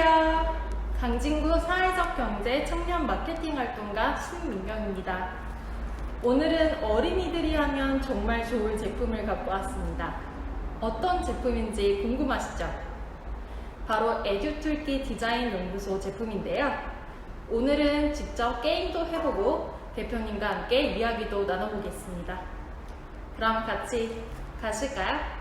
안녕하세요. 강진구 사회적 경제 청년 마케팅 활동가 신민경입니다. 오늘은 어린이들이 하면 정말 좋을 제품을 갖고 왔습니다. 어떤 제품인지 궁금하시죠? 바로 에듀툴키 디자인 연구소 제품인데요. 오늘은 직접 게임도 해보고 대표님과 함께 이야기도 나눠보겠습니다. 그럼 같이 가실까요?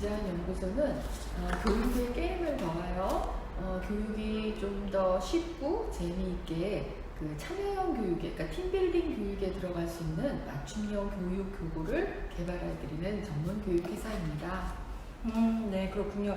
디자인 연구소는 어, 교육에 게임을 더하여 어, 교육이 좀 더 쉽고 재미있게 그 참여형 교육에, 그러니까 팀빌딩 교육에 들어갈 수 있는 맞춤형 교육 교구를 개발해드리는 전문 교육 회사입니다. 음, 네, 그렇군요.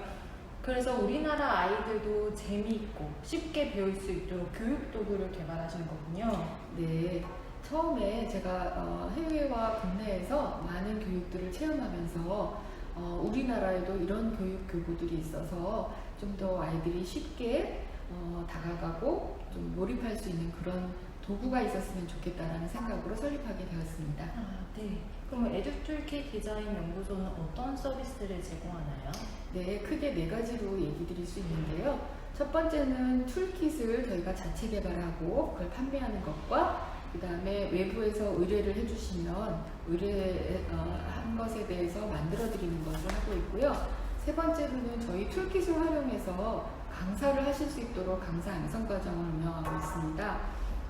그래서 우리나라 아이들도 재미있고 쉽게 배울 수 있도록 교육 도구를 개발하시는 거군요. 네, 처음에 제가 어, 해외와 국내에서 많은 교육들을 체험하면서 어, 우리나라에도 이런 교육 교구들이 있어서 좀 더 아이들이 쉽게 어, 다가가고 좀 몰입할 수 있는 그런 도구가 있었으면 좋겠다라는 생각으로 설립하게 되었습니다. 아, 네. 그럼 에듀툴키 디자인 연구소는 어떤 서비스를 제공하나요? 네, 크게 네 가지로 얘기 드릴 수 있는데요. 첫 번째는 툴킷을 저희가 자체 개발하고 그걸 판매하는 것과 그 다음에 외부에서 의뢰를 해주시면 의뢰한 것에 대해서 만들어 드리는 것을 하고 있고요. 세 번째로는 저희 툴킷을 활용해서 강사를 하실 수 있도록 강사 양성 과정을 운영하고 있습니다.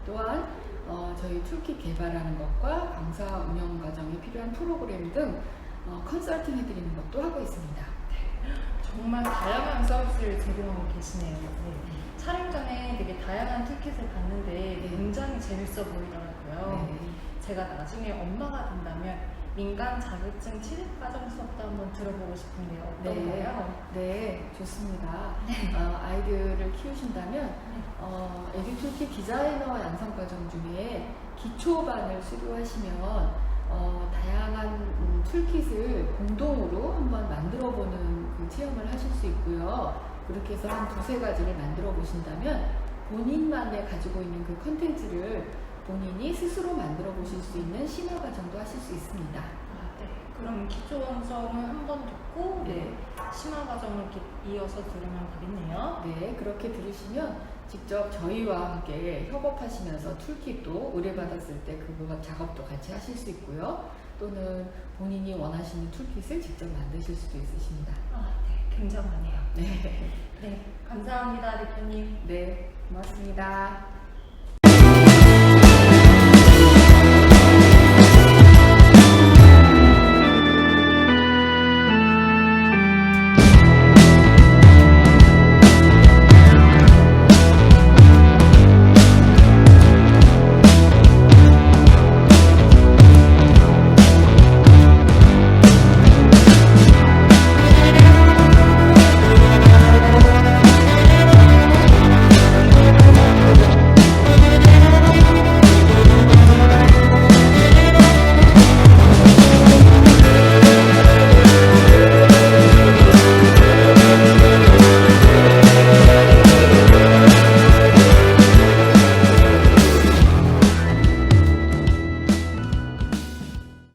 또한 어, 저희 툴킷 개발하는 것과 강사 운영 과정에 필요한 프로그램 등 어, 컨설팅 해드리는 것도 하고 있습니다. 정말 다양한 서비스를 제공하고 계시네요. 네. 촬영 전에 다양한 툴킷을 봤는데 네. 굉장히 재밌어 보이더라고요. 네. 제가 나중에 엄마가 된다면 민간 자격증 취득 과정 수업도 한번 들어보고 싶은데요. 어떤가요? 네, 좋습니다. 어, 아이들을 키우신다면 어, 에듀토키 디자이너 양성 과정 중에 기초반을 수료하시면 어, 다양한 음, 툴킷을 공동으로 한번 만들어보는 그 체험을 하실 수 있고요. 그렇게 해서 한 두세 가지를 만들어 보신다면 본인만의 가지고 있는 그 컨텐츠를 본인이 스스로 만들어 보실 수 있는 심화 과정도 하실 수 있습니다. 아, 네. 그럼 기초 원성을 한 번 듣고 네. 심화 과정을 이어서 들으면 되겠네요. 네, 그렇게 들으시면 직접 저희와 함께 협업하시면서 툴kit도 의뢰받았을 때 그거 작업도 같이 하실 수 있고요. 또는 본인이 원하시는 툴kit을 직접 만드실 수도 있으십니다. 아, 네. 굉장하네요. 네, 네. 감사합니다, 대표님. 네, 고맙습니다.